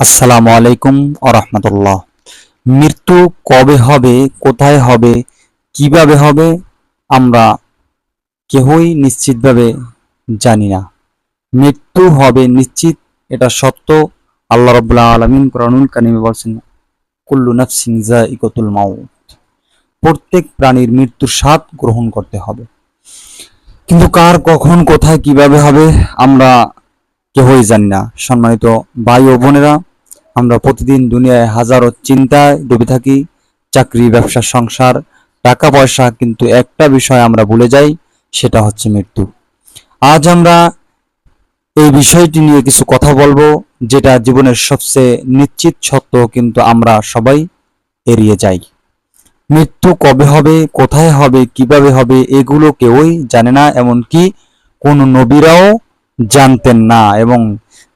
আসসালামু আলাইকুম আরহামতুল্লাহ মৃত্যু কবে হবে, কোথায় হবে, কীভাবে হবে, আমরা কেহই নিশ্চিতভাবে জানি না। মৃত্যু হবে নিশ্চিত, এটা সত্য। আল্লাহ রাব্বুল আলামিন কোরআনুল কারিমে বলছেন, কুল্লু নাফসিন যায়িকাতুল মাউত। প্রত্যেক প্রাণীর মৃত্যুর স্বাদ গ্রহণ করতে হবে। কিন্তু কার কখন, কোথায়, কীভাবে হবে, আমরা কেহই জানি না। সম্মানিত ভাই ও বোনেরা, আমরা প্রতিদিন দুনিয়ায় হাজারো চিন্তায় ডুবে থাকি, চাকরি, ব্যবসা, সংসার, টাকা, পয়সা, কিন্তু একটা বিষয় আমরা ভুলে যাই, সেটা হচ্ছে মৃত্যু। আজ আমরা এই বিষয়টি নিয়ে কিছু কথা বলব, যেটা জীবনের সবচেয়ে নিশ্চিত সত্য, কিন্তু আমরা সবাই এড়িয়ে যাই। মৃত্যু কবে হবে, কোথায় হবে, কীভাবে হবে, এগুলো কেউই জানে না, এমনকি কোন নবীরাও জানতেন না এবং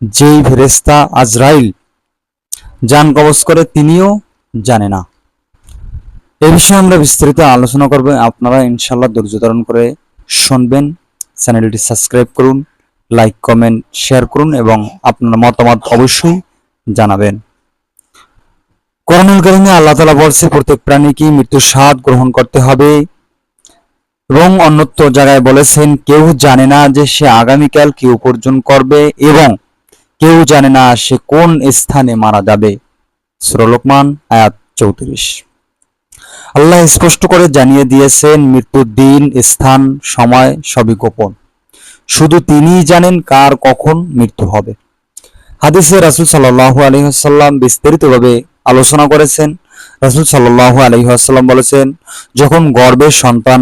যেই ফেরেস্তা আজরাইল যান কবজ করে তিনিও জানে না। এ বিষয়ে আমরা বিস্তারিত আলোচনা করব। আপনারা ইনশাল্লাহ ধৈর্য ধারণ করে শুনবেন। চ্যানেলটি সাবস্ক্রাইব করুন, লাইক, কমেন্ট, শেয়ার করুন এবং আপনার মতামত অবশ্যই জানাবেন। করণুল কারিমে আল্লাহ তালা বলছে প্রত্যেক প্রাণীকে মৃত্যুর স্বাদ গ্রহণ করতে হবে। এবং অন্যত্র জায়গায় বলেছেন, কেউ জানে না যে সে আগামীকাল কি উপার্জন করবে এবং কেউ জানে না সে কোন স্থানে মারা যাবে। সুরলোকমান আয়াত চৌত্রিশ। আল্লাহ স্পষ্ট করে জানিয়ে দিয়েছেন, মৃত্যুর দিন, স্থান, সময় সবই গোপন। শুধু তিনিই জানেন কার কখন মৃত্যু হবে। হাদিসে রাসুল সাল্লাহ আলহিহাসাল্লাম বিস্তারিতভাবে আলোচনা করেছেন। রাসুল সাল্লাহ আলহিহাসাল্লাম বলেছেন, যখন গর্বের সন্তান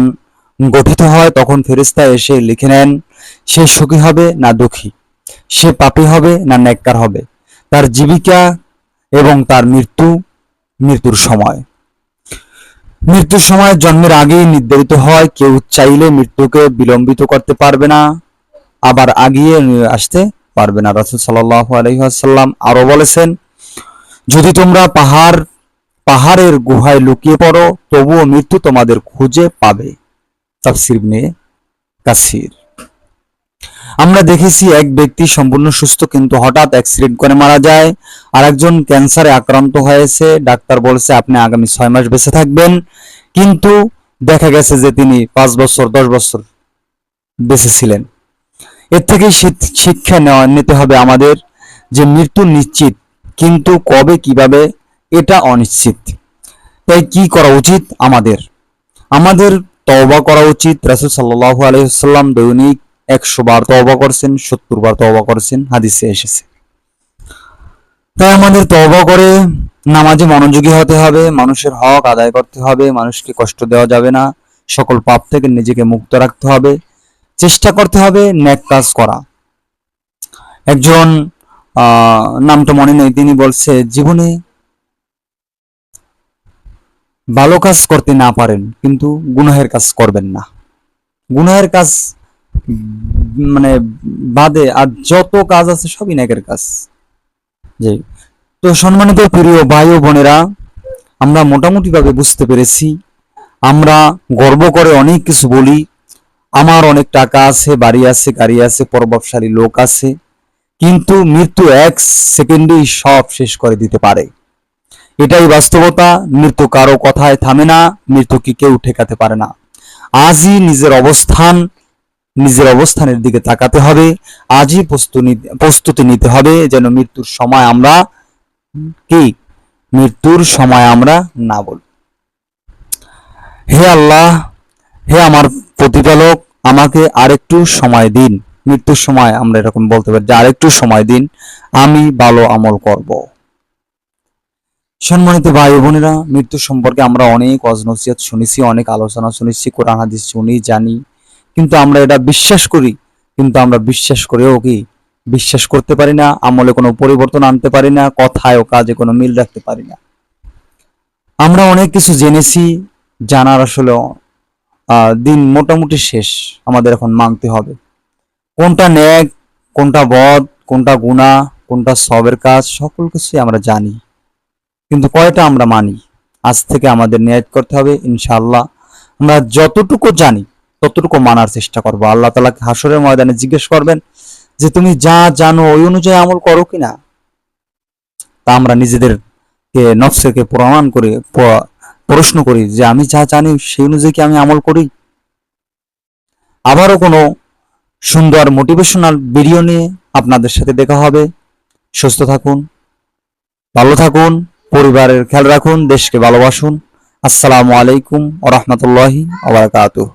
গঠিত হয়, তখন ফেরিস্তা এসে লিখে নেন, সে সুখী হবে না দুঃখী, সে পাপী হবে না নেককার হবে, তার জীবিকা এবং তার মৃত্যু মৃত্যুর সময়। মৃত্যুর সময় জন্মের আগেই নির্ধারিত হয়, কেউ চাইলে মৃত্যুকে বিলম্বিত করতে পারবে না, আবার আগিয়ে আসতে পারবে না। রাসুল সাল্লাহ আলহিহাসাল্লাম আরও বলেছেন, যদি তোমরা পাহাড়, পাহাড়ের গুহায় লুকিয়ে পড়ো, তবুও মৃত্যু তোমাদের খুঁজে পাবে। তাফসির কাসির আমরা দেখেছি এক ব্যক্তি সম্পূর্ণ সুস্থ কিন্তু হঠাৎ অ্যাক্সিডেন্ট করে মারা যায়। আর একজন ক্যান্সারে আক্রান্ত হয়েছে। ডাক্তার বলছে, আপনি আগামী ছয় মাস বেঁচে থাকবেন। কিন্তু দেখা গেছে যে তিনি পাঁচ বছর, দশ বছর বেঁচে ছিলেন। এর থেকে শিক্ষা নেওয়া, নিতে হবে আমাদের যে মৃত্যু নিশ্চিত, কিন্তু কবে, কীভাবে, এটা অনিশ্চিত। তাই কি করা উচিত আমাদের? আমাদের তওবা করা উচিত। রাসুল সাল্লাহ আলহিহাল্লাম দৈনিক একশো বার তওবা করছেন, সত্তর বার তওবা করছেন, হাদিসে এসেছে। তাই আমাদের তওবা করে নামাজে মনোযোগী হতে হবে, মানুষের হক আদায় করতে হবে, মানুষকে কষ্ট দেওয়া যাবে না, সকল পাপ থেকে নিজেকে মুক্ত রাখতে হবে, চেষ্টা করতে হবে ন্যাক কাজ করা। একজন নামটা মনে নেই, তিনি বলছে, জীবনে ভালো কাজ করতে না পারেন, কিন্তু গুনাহের কাজ করবেন না। গুনাহের কাজ মানে বাদে আর যত কাজ আছে সবই ন্যাকের কাজ। যে তো সম্মানিত প্রিয় ভাই ও বোনেরা, আমরা মোটামুটি ভাবে বুঝতে পেরেছি, আমরা গর্ব করে অনেক কিছু বলি, আমার অনেক টাকা আছে, বাড়ি আছে, গাড়ি আছে, প্রভাবশালী লোক আছে, কিন্তু মৃত্যু এক সেকেন্ডেই সব শেষ করে দিতে পারে। এটাই বাস্তবতা, মৃত্যু কারও কথায় থামে না মৃত্যুকে কেউ ঠেকাতে পারে না। আজই নিজের অবস্থান, নিজের অবস্থানের দিকে তাকাতে হবে, আজই প্রস্তুতি নিতে হবে যেন মৃত্যুর সময় আমরা কি? মৃত্যুর সময় আমরা না বল। হে আল্লাহ, হে আমার প্রতিপালক, আমাকে আরেকটু সময় দিন। মৃত্যুর সময় আমরা এরকম বলতে পারি যে আরেকটু সময় দিন, আমি ভালো আমল করব। সম্মানিত ভাই বোনেরা, মৃত্যু সম্পর্কে আমরা অনেক অজনসিয়াত শুনেছি, অনেক আলোচনা শুনেছি, কোরআন, হাদিস শুনি, জানি। কিন্তু আমরা এটা বিশ্বাস করি, কিন্তু আমরা বিশ্বাস করেও কি বিশ্বাস করতে পারি না, আমলে কোনো পরিবর্তন আনতে পারি না, কথায় ও কাজে কোনো মিল রাখতে পারি না। আমরা অনেক কিছু জেনেছি, জানার আসলে দিন মোটামুটি শেষ, আমাদের এখন মানতে হবে। কোনটা ন্যাক কোনটা বধ কোনটা গুণা কোনটা সবের কাজ, সকল কিছুই আমরা জানি। কিন্তু কয়টা আমরা মানি? আজ থেকে আমাদের ন্যায় করতে হবে, ইনশাআল্লাহ। আমরা যতটুকু জানি, ততটুকু মানার চেষ্টা করব। আল্লাহ তালাকে হাসরের ময়দানে জিজ্ঞেস করবেন যে, তুমি যা জানো, ওই অনুযায়ী আমল করো কিনা তা আমরা নিজেদেরকে, নফসকে প্রমাণ করে প্রশ্ন করি যে, আমি যা জানি, সেই অনুযায়ী কি আমি আমল করি? আবারও কোনো সুন্দর মোটিভেশনাল ভিডিও নিয়ে আপনাদের সাথে দেখা হবে। সুস্থ থাকুন, ভালো থাকুন। পরিবারের খেয়াল রাখুন দেশকে ভালোবাসুন। আসসালামু আলাইকুম ওরহমতুল্লাহি আবরাকাতুহ